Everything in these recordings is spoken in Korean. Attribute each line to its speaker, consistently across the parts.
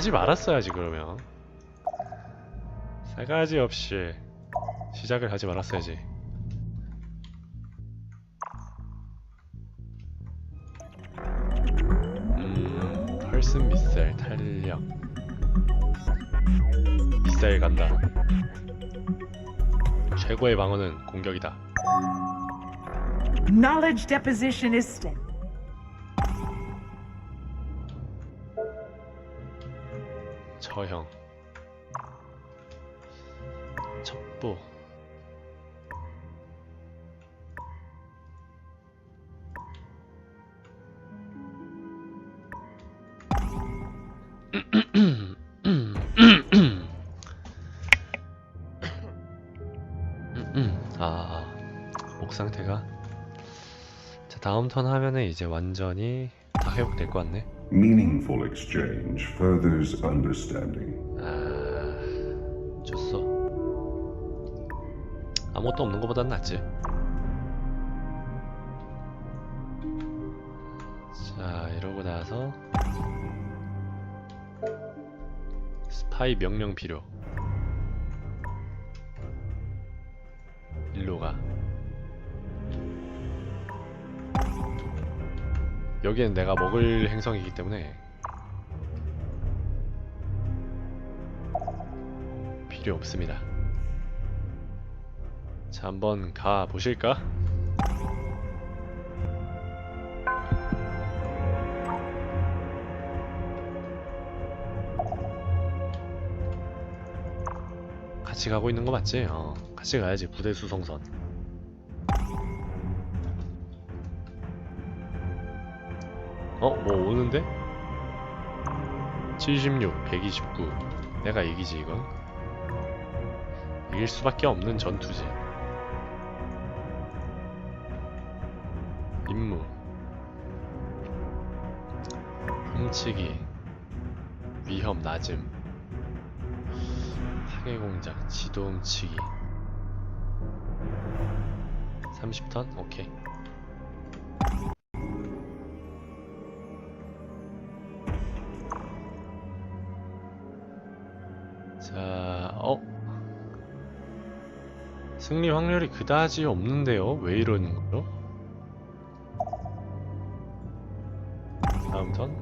Speaker 1: 하지 말았어야지 그러면. 싸가지 없이 시작을 하지 말았어야지. 음 펄슨 미사일 탄력. 미사일 간다. 최고의 방어는 공격이다.
Speaker 2: Knowledge deposition is
Speaker 1: 처형. 첩보. 아, 목 상태가. 자 다음 턴 하면은 이제 완전히 다 회복될 것 같네.
Speaker 3: Meaningful exchange furthers understanding.
Speaker 1: 아, 졌어. 아무것도 없는 것보단 낫지. 자, 이러고 나서 스파이 명령 필요. 일로 가. 여기는 내가 먹을 행성이기 때문에 필요 없습니다. 자, 한번 가 보실까? 같이 가고 있는 거 맞지? 어, 같이 가야지 부대 수송선. 어, 뭐 오는데? 76, 129. 내가 이기지 이건. 이길 수밖에 없는 전투지. 임무. 훔치기. 위험 낮음. 파괴 공작, 지도 훔치기. 30턴? 오케이. 승리 확률이 그다지 없는데요? 왜 이러는 거요? 다음 턴?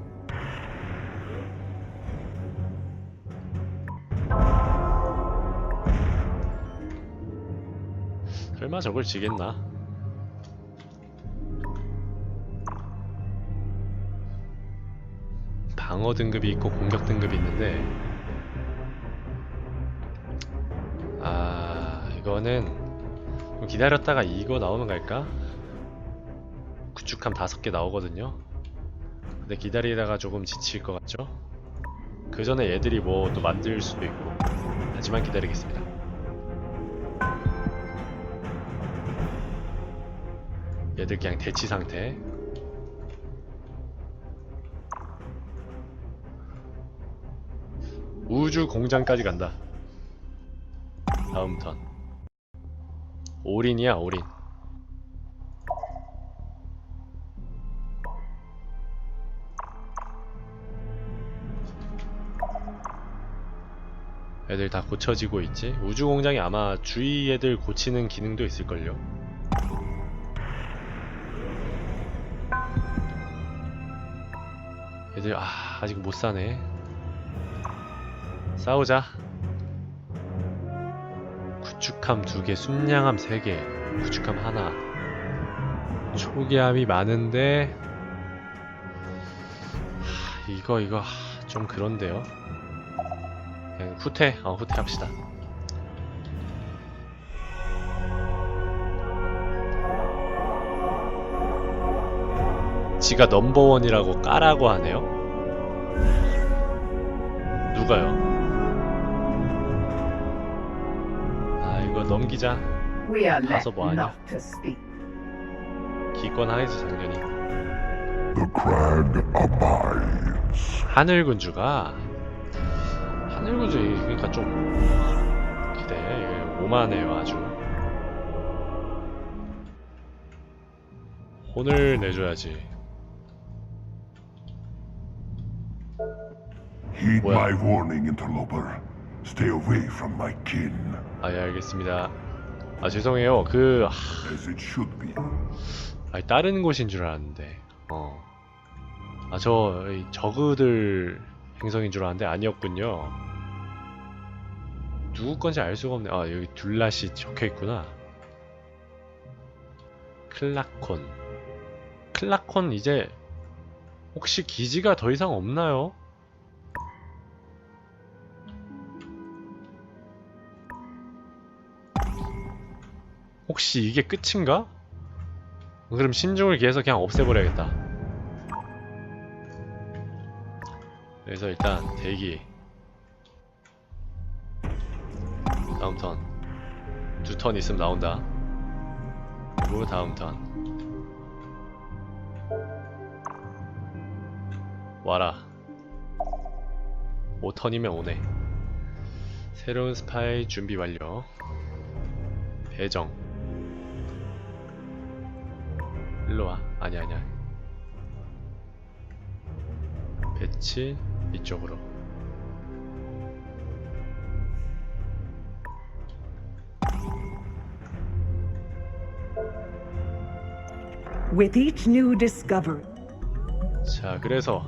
Speaker 1: 설마 저걸 지겠나? 방어 등급이 있고 공격 등급이 있는데 이거는 좀 기다렸다가 이거 나오면 갈까? 구축함 다섯 개 나오거든요. 근데 기다리다가 조금 지칠 것 같죠? 그 전에 얘들이 뭐 또 만들 수도 있고. 하지만 기다리겠습니다. 얘들 그냥 대치 상태. 우주 공장까지 간다. 다음 턴 올인이야 올인. 애들 다 고쳐지고 있지? 우주 공장이 아마 주위 애들 고치는 기능도 있을걸요. 애들 아 아직 못 사네. 싸우자 구축함 두 개, 순양함 세 개, 구축함 하나. 초기함이 많은데 하, 이거 이거 하, 좀 그런데요. 그냥 후퇴, 어 후퇴 합시다. 지가 넘버원이라고 까라고 하네요. 누가요? 넘기자 가서 뭐하냐?
Speaker 3: crag abides.
Speaker 1: 하늘군주가 하늘군주 그러니까 좀 기대 오만해요 아주 혼을 내줘야지
Speaker 3: Heed
Speaker 1: Well-
Speaker 3: my warning, interloper. Stay away from my kin,
Speaker 1: 아, 예, 알겠습니다. 아, 죄송해요. 그, 하,
Speaker 3: as it should be.
Speaker 1: 아니, 다른 곳인 줄 알았는데, 어. 아, 저, 이 저그들 행성인 줄 알았는데 아니었군요. 누구 건지 알 수가 없네. 아, 여기 둘라시 적혀 있구나. 클라콘. 클라콘 이제 혹시 기지가 더 이상 없나요? 혹시 이게 끝인가? 그럼 신중을 기해서 그냥 없애버려야겠다. 그래서 일단 대기. 다음 턴. 두 턴 있으면 나온다. 그리고 다음 턴. 와라. 5턴이면 오네. 새로운 스파이 준비 완료. 배정. 일로 와. 아니야, 아니야. 배치 이쪽으로.
Speaker 2: With each new discovery,
Speaker 1: 자, 그래서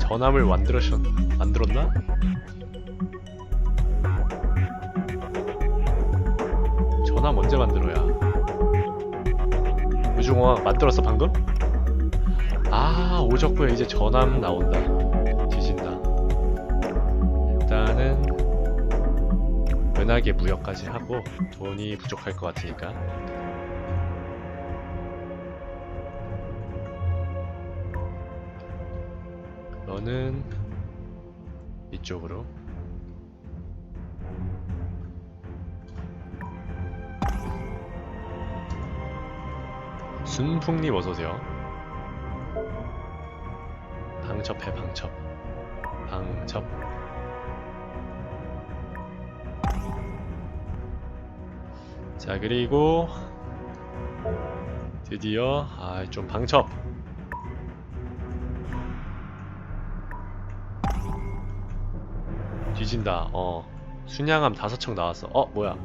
Speaker 1: 전함을 만들었 만들었나? 전함 언제 만들어야? 우주공항 만들었어 방금? 아 오적구에 이제 전함 나온다. 뒤진다. 일단은 은하계 무역까지 하고 돈이 부족할 것 같으니까 너는 이쪽으로 순풍님 어서오세요 방첩해 방첩 방첩 자 그리고 드디어 아 좀 방첩 뒤진다. 어. 순양함 다섯 척 나왔어. 어, 뭐야?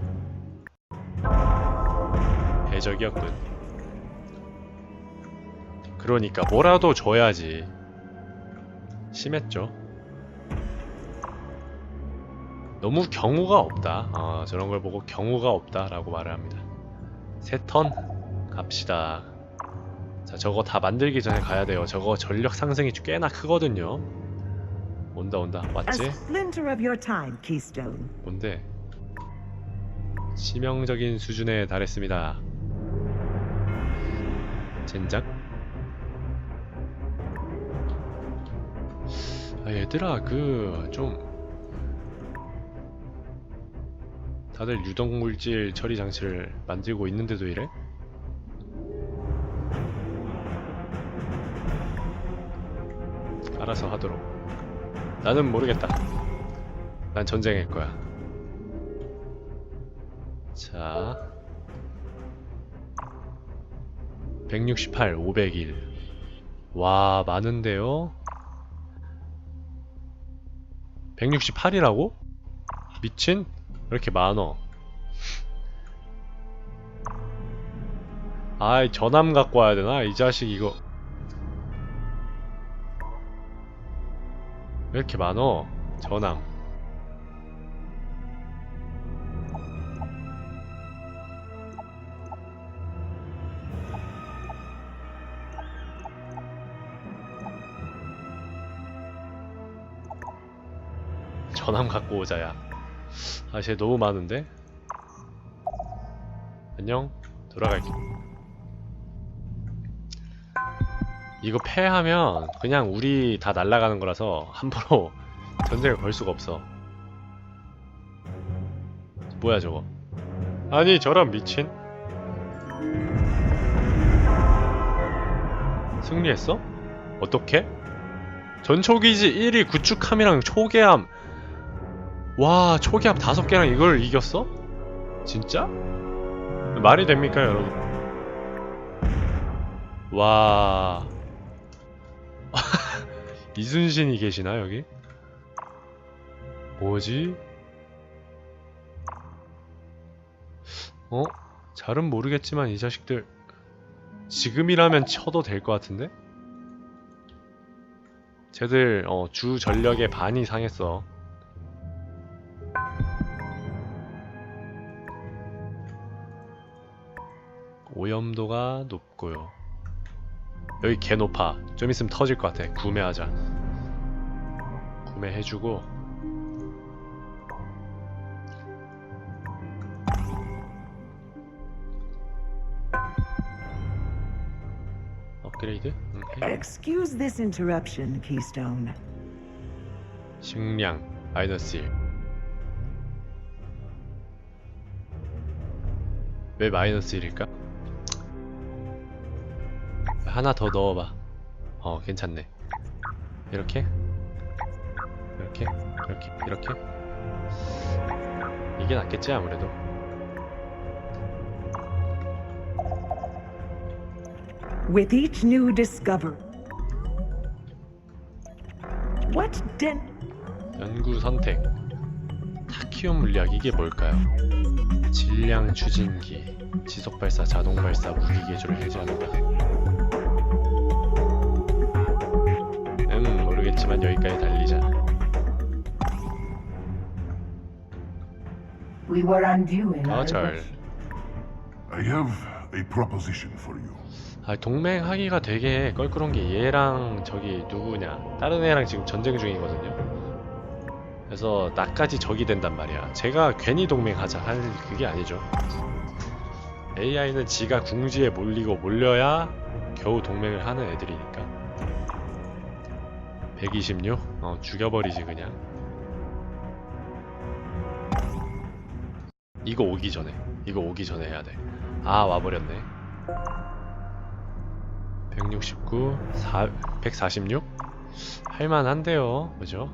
Speaker 1: 배적이었군. 그러니까 뭐라도 줘야지. 심했죠. 너무 경우가 없다. 어, 저런 걸 보고 경우가 없다 라고 말을 합니다. 세턴 갑시다. 자, 저거 다 만들기 전에 가야 돼요. 저거 전력 상승이 꽤나 크거든요. 온다 온다 맞지? 뭔데? 치명적인 수준에 달했습니다. 젠장? 아 얘들아 그 좀 다들 유독물질 처리 장치를 만들고 있는데도 이래? 알아서 하도록 나는 모르겠다 난 전쟁일 거야 자 168, 501. 와, 많은데요? 168이라고? 미친? 왜 이렇게 많어? 아이, 전함 갖고 와야 되나? 이 자식 이거. 왜 이렇게 많어? 전함. 전함 갖고 오자야. 아, 쟤 너무 많은데? 안녕? 돌아갈게. 이거 패하면 그냥 우리 다 날아가는 거라서 함부로 전쟁을 걸 수가 없어. 뭐야 저거? 아니 저런 미친? 승리했어? 어떻게? 전초기지 1위 구축함이랑 초계함 와 초기압 다섯 개랑 이걸 이겼어? 진짜? 말이 됩니까 여러분? 와 이순신이 계시나 여기? 뭐지? 어? 잘은 모르겠지만 이 자식들 지금이라면 쳐도 될 것 같은데? 쟤들 어, 주 전력의 반이 상했어. 오염도가 높고요. 여기 개 높아. 좀 있으면 터질 것 같아. 구매하자. 구매해주고 업그레이드? 응, 해.
Speaker 2: Excuse this interruption, Keystone.
Speaker 1: 식량 마이너스 1. 왜 마이너스 1일까? 하나 더 넣어봐. 어, 괜찮네. 이렇게? 이렇게? 이렇게? 이렇게? 이게 낫겠지, 아무래도.
Speaker 2: With each new discovery. What den?
Speaker 1: 연구 선택. 타키움 물리학 이게 뭘까요? 질량 추진기, 지속 발사, 자동 발사, 무기 개조를 해제한다. 모르겠지만 여기까지 달리자.
Speaker 4: We were undue in our
Speaker 1: 거절.
Speaker 3: I have a proposition for you.
Speaker 1: 아 동맹하기가 되게 껄끄러운 게 얘랑 저기 누구냐 다른 애랑 지금 전쟁 중이거든요. 그래서 나까지 적이 된단 말이야. 제가 괜히 동맹하자 할 그게 아니죠. AI는 지가 궁지에 몰리고 몰려야 겨우 동맹을 하는 애들이니까. 126? 어 죽여버리지 그냥. 이거 오기 전에 이거 오기 전에 해야 돼. 아 와버렸네. 169, 4, 146? 할만한데요, 그죠?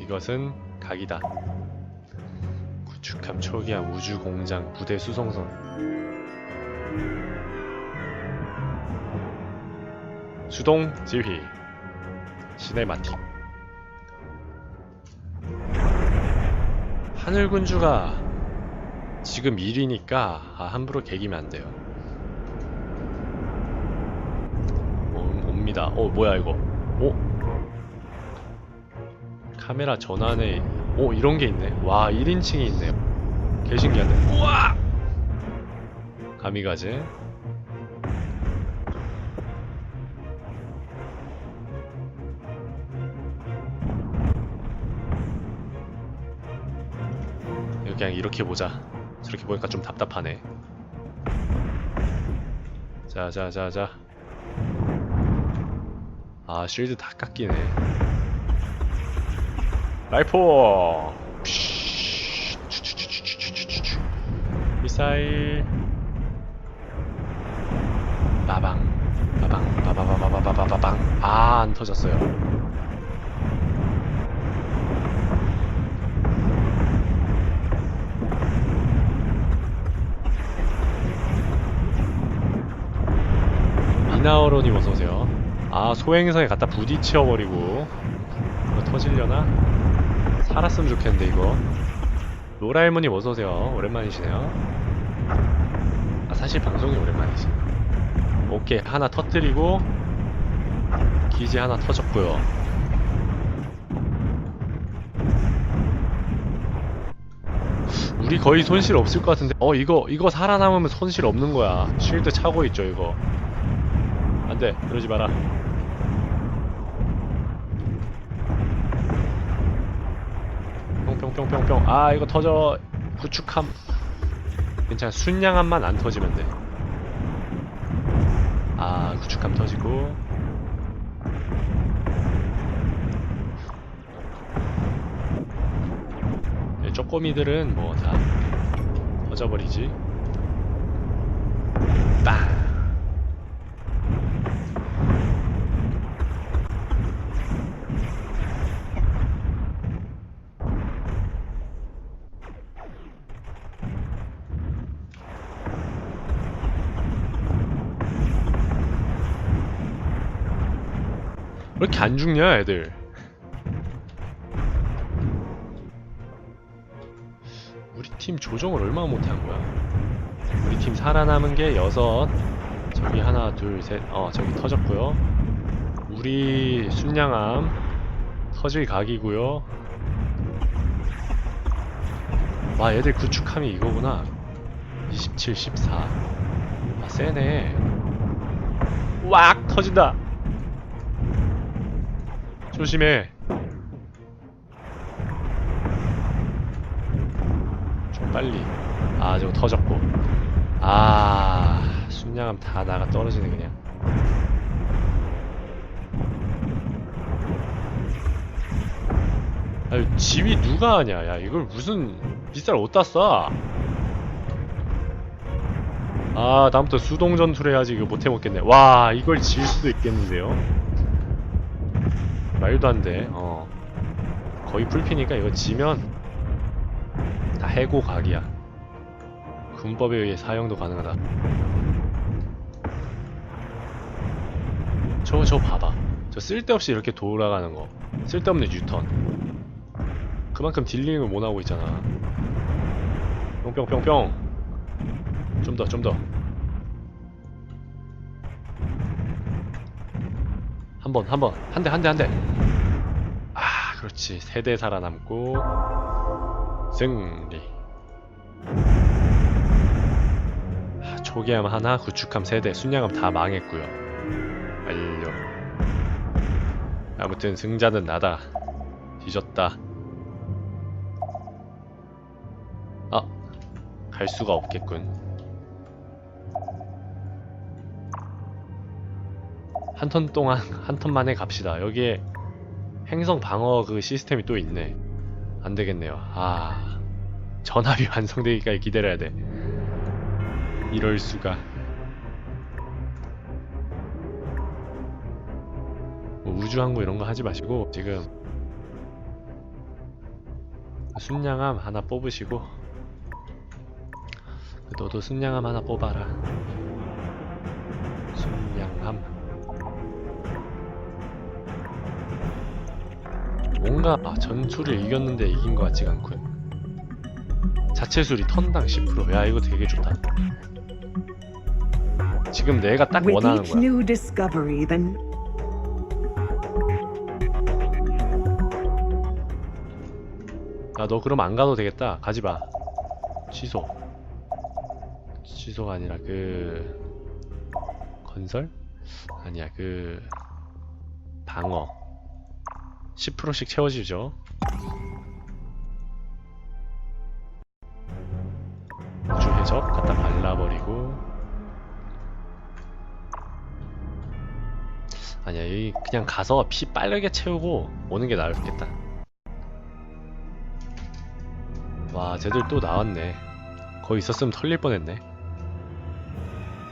Speaker 1: 이것은 각이다. 구축함 초기함 우주 공장 부대 수송선. 수동 지휘. 시네마틱. 하늘군주가 지금 일이니까 아, 함부로 개기면 안 돼요. 오, 옵니다. 어 뭐야 이거? 오 카메라 전환에 오 이런 게 있네. 와 1인칭이 있네요. 개 신기하네. 우와! 가미가제. 그냥 이렇게 보자. 저렇게 보니까 좀 답답하네. 자자자자. 아 쉴드 다 깎이네. 라이포 미사일. 바방. 바방. 빠바바바바바바방. 아 안 터졌어요. 미나어로님 어서오세요. 아, 소행성에 갖다 부딪혀버리고. 이거 터질려나? 살았으면 좋겠는데, 이거. 로라일모님 어서오세요. 오랜만이시네요. 아, 사실 방송이 오랜만이지. 오케이, 하나 터뜨리고, 기지 하나 터졌고요. 우리 거의 손실 없을 것 같은데 어 이거 이거 살아남으면 손실 없는 거야 쉴드 차고 있죠 이거 안 돼 그러지 마라. 뿅뿅뿅뿅뿅. 아 이거 터져. 구축함. 괜찮아. 순양함만 안 터지면 돼 아 구축함 터지고. 네, 쪼꼬미들은 뭐 다 터져버리지 이렇게 안 죽냐 애들? 우리 팀 조정을 얼마나 못한 거야? 우리 팀 살아남은 게 여섯 저기 하나 둘셋어 저기 터졌고요. 우리 순양함 터질 각이고요. 와 얘들 구축함이 이거구나. 27, 14 아, 세네. 왁 터진다 조심해. 좀 빨리. 아 저거 터졌고. 아 순양함 다 나가 떨어지네 그냥. 아유 집이 누가 하냐? 야 이걸 무슨 비쌀 어디다 싸 아, 다음부터 수동 전투를 해야지 이거 못 해먹겠네. 와, 이걸 질 수도 있겠는데요? 말도 안 돼. 어. 거의 풀피니까 이거 지면 다 해고 각이야. 군법에 의해 사용도 가능하다. 저, 저 봐봐. 저 쓸데없이 이렇게 돌아가는 거. 쓸데없는 유턴. 그만큼 딜링을 못 하고 있잖아. 뿅뿅뿅뿅. 좀 더, 좀 더. 한 번, 한 번. 한 대, 한 대, 한 대. 아, 그렇지. 세 대 살아남고, 승리. 아, 초기함 하나, 구축함 세 대, 순양함 다 망했고요. 완료. 아무튼 승자는 나다. 뒤졌다. 아, 갈 수가 없겠군. 한 턴 동안 한 턴 만에 갑시다. 여기에 행성 방어 그 시스템이 또 있네. 안 되겠네요. 아 전압이 완성되기까지 기다려야 돼. 이럴 수가. 뭐 우주항구 이런 거 하지 마시고 지금 순양함 하나 뽑으시고 너도 순양함 하나 뽑아라. 뭔가 아, 전투를 이겼는데 이긴 것 같지가 않군. 자체 수리 턴당 10%. 야 이거 되게 좋다. 지금 내가 딱 원하는 거야.
Speaker 2: new discovery, then
Speaker 1: 야너 그럼 안 가도 되겠다. 가지 마. 취소. 취소가 아니라 그 건설? 아니야 그 방어. 10%씩 채워지죠. 우주 해적 갖다 발라버리고 아니야 여기 그냥 가서 피 빠르게 채우고 오는 게 나을겠다. 와 쟤들 또 나왔네. 거기 있었으면 털릴 뻔했네.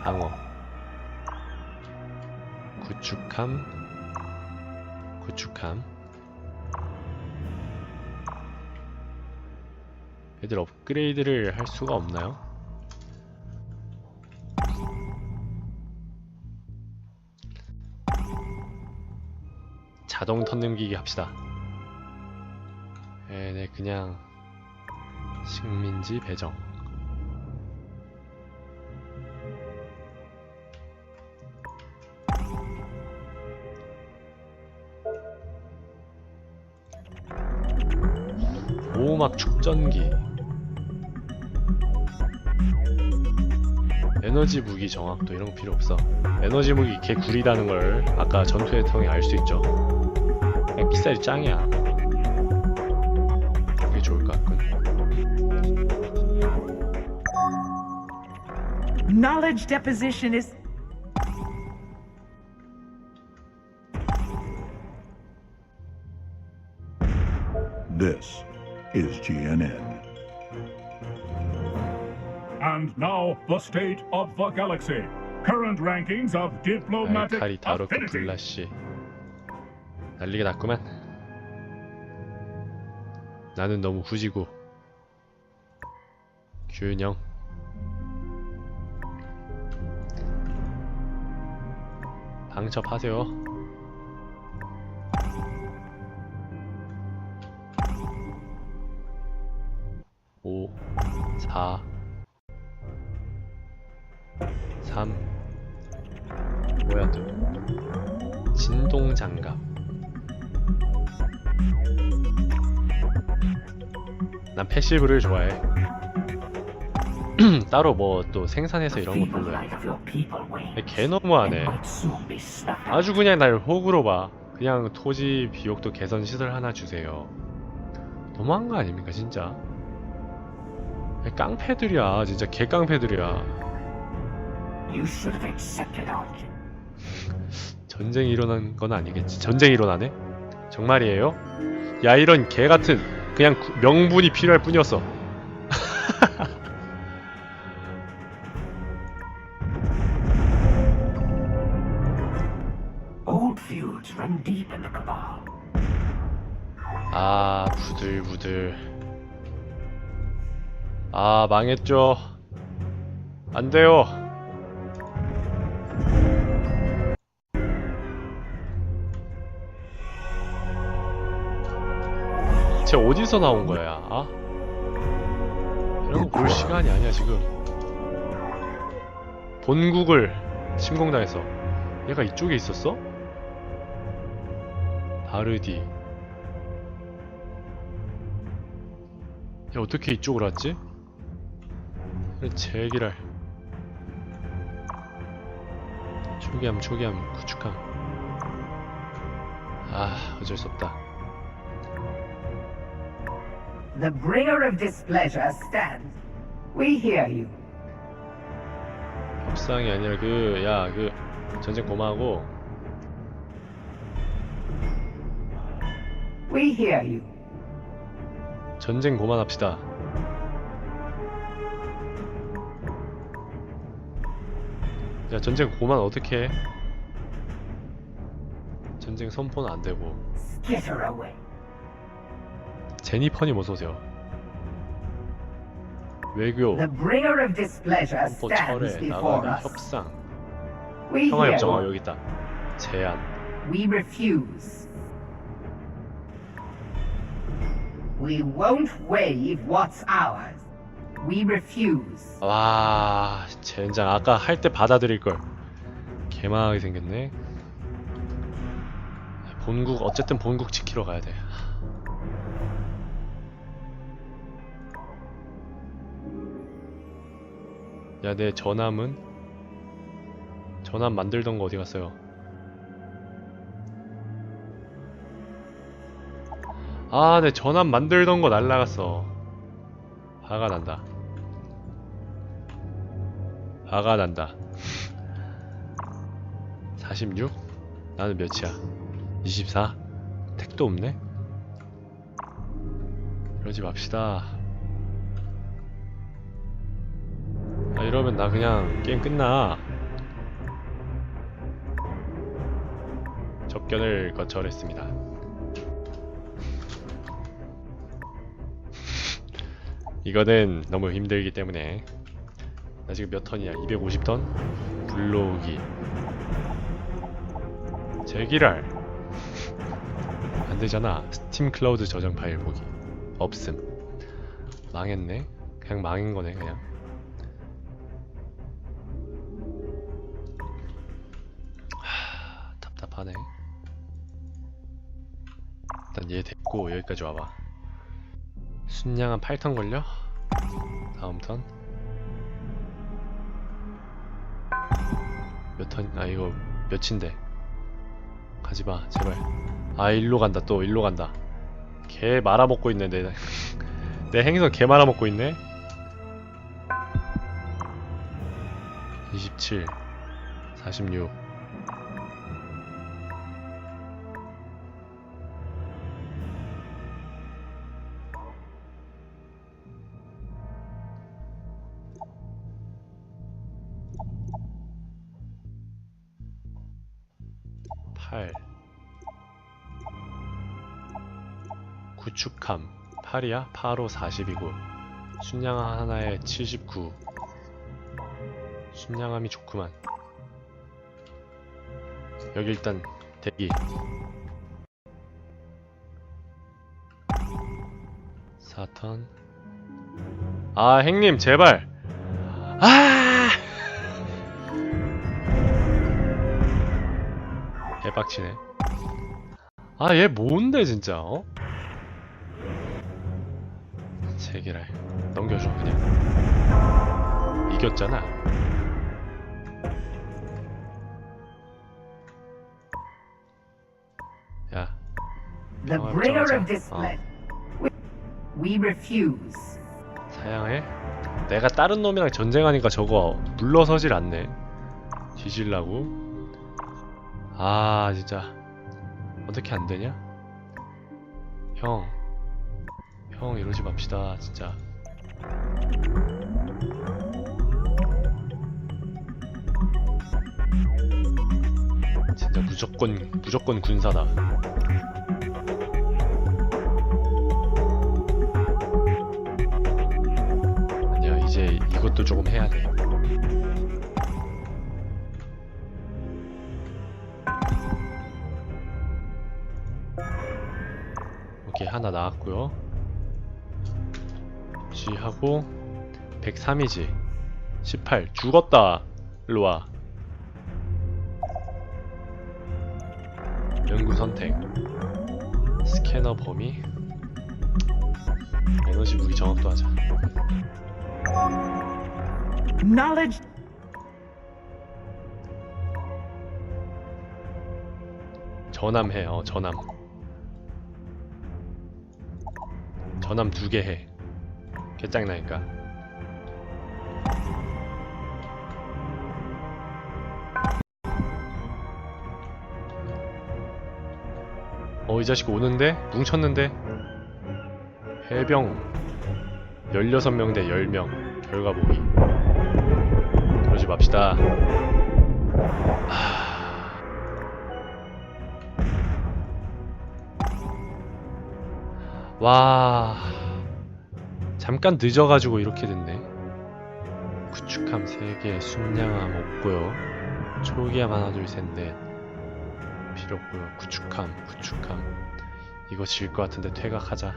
Speaker 1: 방어. 구축함. 구축함. 얘들 업그레이드를 할 수가 없나요? 자동 턴 넘기기 합시다. 얘네 그냥 식민지 배정. 전기. 에너지 무기 정확도 이런 거 필요 없어. 에너지 무기 개 구리다는 걸 아까 전투의 통해 알 수 있죠. 그냥 피살이 짱이야. 그게 좋을 것 같군.
Speaker 2: knowledge deposition is
Speaker 5: the state of the galaxy. Current rankings of diplomatic
Speaker 1: 알칼이 다루고
Speaker 5: affinity.
Speaker 1: 블라시 난리가 났구만 나는 너무 후지고 균형 방첩하세요 오, 사. 3 뭐야 또 진동 장갑 난 패시브를 좋아해 따로 뭐 또 생산해서 이런 거 별로야. 개 너무하네. 아주 그냥 날 호구로 봐. 그냥 토지 비옥도 개선 시설 하나 주세요. 너무한 거 아닙니까 진짜? 깡패들이야 진짜 개깡패들이야.
Speaker 4: You should have accepted our
Speaker 1: 전쟁이 일어난 건 아니겠지. 전쟁이 일어나네? 정말이에요? 야 이런 개 같은 그냥 구- 명분이 필요할 뿐이었어.
Speaker 4: old feuds run deep in the cabal.
Speaker 1: 아 부들부들. 아 망했죠. 안 돼요. 쟤 어디서 나온 거야? 아? 이런 거 볼 시간이 아니야 지금. 본국을 침공당했어. 얘가 이쪽에 있었어? 바르디. 야 어떻게 이쪽으로 왔지? 제기랄 초기함 초기함 구축함 아 어쩔 수 없다
Speaker 4: The bringer of displeasure stands. We hear you.
Speaker 1: 협상이 아니라 그 야 그 전쟁 고마하고
Speaker 4: We hear you.
Speaker 1: 전쟁 고만합시다 야 전쟁 고만 어떻게 해? 전쟁 선포는 안 되고
Speaker 4: Skitter away.
Speaker 1: 제니퍼님 어서오세요 외교
Speaker 4: stands
Speaker 1: 철회 나가기. 협상 평화협정 아
Speaker 4: you.
Speaker 1: 여기 있다 제안
Speaker 4: We refuse. We won't waive what's ours. We refuse.
Speaker 1: 와 젠장 아까 할 때 받아들일 걸 개망하게 생겼네 본국 어쨌든 본국 지키러 가야 돼 야 내 전함은 전함 만들던 거 어디 갔어요 아 내 전함 만들던 거 날라갔어 화가 난다 화가 난다 46? 나는 몇이야? 24? 택도 없네? 그러지 맙시다 아 이러면 나 그냥 게임 끝나. 접견을 거절했습니다. 이거는 너무 힘들기 때문에. 나 지금 몇 턴이야? 250턴? 불러오기. 제기랄. 안되잖아. 스팀 클라우드 저장 파일 보기. 없음. 망했네? 그냥 망인 거네 그냥 일단 얘 됐고 여기까지 와봐. 순양 한 8턴 걸려? 다음 턴? 몇 턴? 아 이거 몇인데? 가지마 제발. 아 일로 간다 또 일로 간다. 개 말아먹고 있네 내, 내 행성 개 말아먹고 있네? 27 46 8이야? 8호 40이고. 순양 하나에 79 순양함이 좋구만. 여기 일단 대기. 4턴 아 행님 제발. 아! 개빡치네. 아 얘 뭔데 진짜 어? 세기랄 넘겨줘 그냥 이겼잖아 야
Speaker 4: The bringer
Speaker 1: Georgia.
Speaker 4: of this. We, we refuse.
Speaker 1: 사양해? 내가 다른 놈이랑 전쟁하니까 저거 물러서질 않네 뒤질라고? 아 진짜 어떻게 안되냐? 형 형 이러지 맙시다 진짜 진짜 무조건 무조건 군사다 아니야 이제 이것도 조금 해야 돼. 오케이 하나 나왔고요. G 하고 103이지. 18 죽었다. 일로 와. 연구 선택. 스캐너 범위. 에너지 무기 정확도 하자.
Speaker 2: Knowledge
Speaker 1: 전함해, 어, 전함. 전함 두 개 해. 개짱나니까. 어, 이 자식 오는데? 뭉쳤는데? 해병 16명 대 10명. 결과 보기. 그러지 맙시다. 와 잠깐 늦어가지고 이렇게 됐네. 구축함 3개 순양함 없고요. 초기함 하나 둘 셋 넷. 필요 없고요. 구축함 구축함. 이거 질 것 같은데 퇴각하자.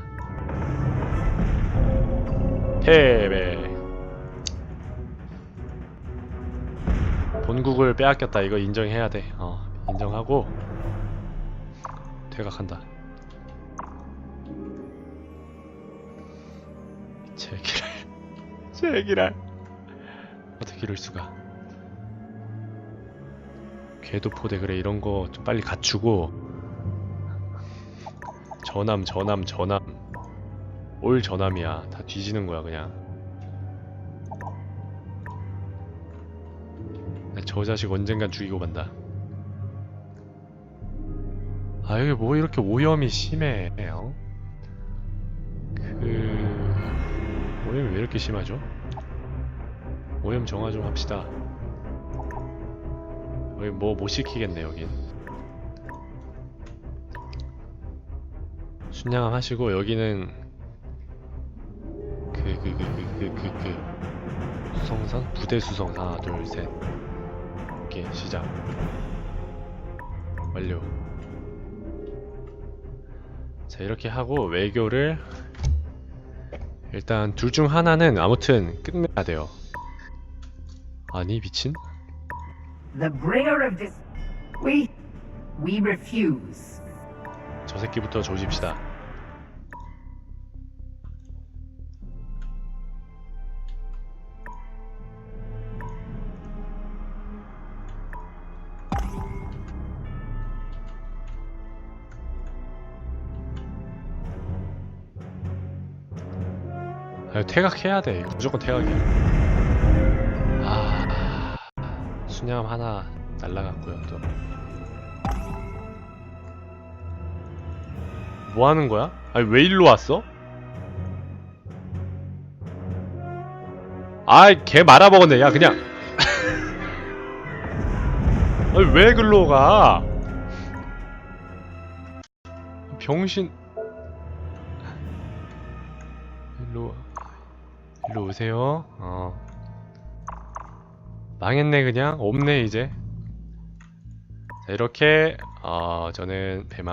Speaker 1: 패배. 본국을 빼앗겼다. 이거 인정해야 돼 어 인정하고 퇴각한다 제기랄 제기랄 어떻게 이럴 수가? 궤도 포대 그래 이런 거 좀 빨리 갖추고. 전함 전함 전함. 올 전함이야. 다 뒤지는 거야 그냥. 나저 자식 언젠간 죽이고 만다. 아 여기 뭐 이렇게 오염이 심해 어? 이렇게 심하죠? 오염 정화 좀 합시다. 여기 뭐 못 시키겠네 여긴. 순양함 하시고 여기는 그 그 그 그 그그그 수성선 부대 수성 하나 둘 셋. 오케이 시작. 완료. 자 이렇게 하고 외교를 일단 둘 중 하나는 아무튼 끝내야 돼요. 아니 미친? 저 새끼부터 조집시다. 퇴각해야 돼. 무조건 퇴각이야. 아, 순양함 하나 날라갔고요. 또. 뭐 하는 거야? 아니 왜 일로 왔어? 아이 개 말아먹었네 야 그냥 아니 왜 글로 가 병신 오세요. 어. 망했네 그냥? 없네 이제. 자 이렇게 어 저는 배만